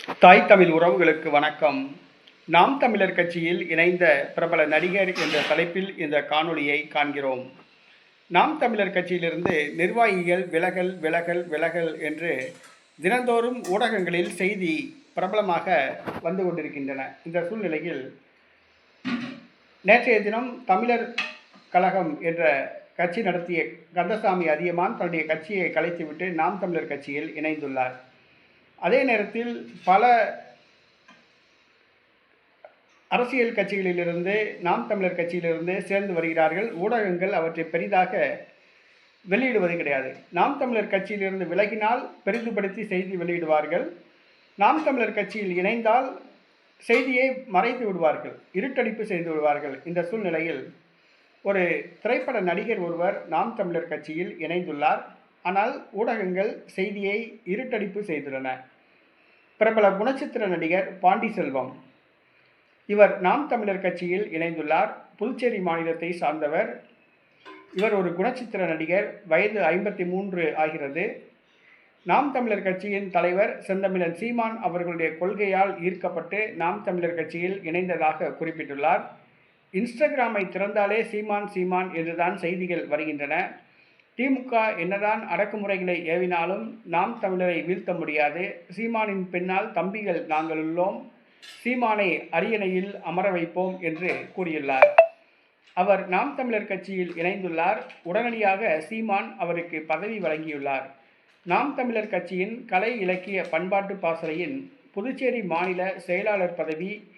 தாய் தமிழ் உறவுகளுக்கு வணக்கம். நாம் தமிழர் கட்சியில் இணைந்த பிரபல நடிகர் என்ற தலைப்பில் இந்த காணொளியை காண்கிறோம். நாம் தமிழர் கட்சியிலிருந்து நிர்வாகிகள் விலகல் விலகல் விலகல் என்று தினந்தோறும் ஊடகங்களில் செய்தி பிரபலமாக வந்து கொண்டிருக்கின்றன. இந்த சூழ்நிலையில் நேற்றைய தினம் தமிழர் கழகம் என்ற கட்சி நடத்திய கந்தசாமி அதியமான் தன்னுடைய கட்சியை கலைத்துவிட்டு நாம் தமிழர் கட்சியில் இணைந்துள்ளார். அதே நேரத்தில் பல அரசியல் கட்சிகளிலிருந்து நாம் தமிழர் கட்சியிலிருந்து சேர்ந்து வருகிறார்கள். ஊடகங்கள் அவற்றை பெரிதாக வெளியிடுவது கிடையாது. நாம் தமிழர் கட்சியிலிருந்து விலகினால் பெரிதுபடுத்தி செய்தி வெளியிடுவார்கள். நாம் தமிழர் கட்சியில் இணைந்தால் செய்தியை மறைத்து விடுவார்கள். இருட்டடிப்பு செய்து விடுவார்கள். இந்த சூழ்நிலையில் ஒரு திரைப்பட நடிகர் ஒருவர் நாம் தமிழர் கட்சியில் இணைந்துள்ளார். ஆனால் ஊடகங்கள் செய்தியை இருட்டடிப்பு செய்துள்ளன. பிரபல குணச்சித்திர நடிகர் பாண்டி செல்வம். இவர் நாம் தமிழர் கட்சியில் இணைந்துள்ளார். புதுச்சேரி மாநிலத்தை சார்ந்தவர். இவர் ஒரு குணச்சித்திர நடிகர். வயது ஐம்பத்தி மூன்று ஆகிறது. நாம் தமிழர் கட்சியின் தலைவர் செந்தமிழன் சீமான் அவர்களுடைய கொள்கையால் ஈர்க்கப்பட்டு நாம் தமிழர் கட்சியில் இணைந்ததாக குறிப்பிட்டுள்ளார். இன்ஸ்டாகிராமை திறந்தாலே சீமான் சீமான் என்றுதான் செய்திகள் வருகின்றன. திமுக என்னதான் அடக்குமுறைகளை ஏவினாலும் நாம் தமிழரை வீழ்த்த முடியாது. சீமானின் பின்னால் தம்பிகள் நாங்கள் உள்ளோம். சீமானை அரியணையில் அமர வைப்போம் என்று கூறியுள்ளார். அவர் நாம் தமிழர் கட்சியில் இணைந்துள்ளார். உடனடியாக சீமான் அவருக்கு பதவி வழங்கியுள்ளார். நாம் தமிழர் கட்சியின் கலை இலக்கிய பண்பாட்டு பாசறையின் புதுச்சேரி மாநில செயலாளர் பதவி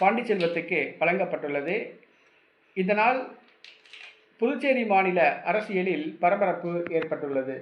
பாண்டிச்செல்வத்துக்கு வழங்கப்பட்டுள்ளது. இதனால் புதுச்சேரி மாநில அரசியலில் பரபரப்பு ஏற்பட்டுள்ளது.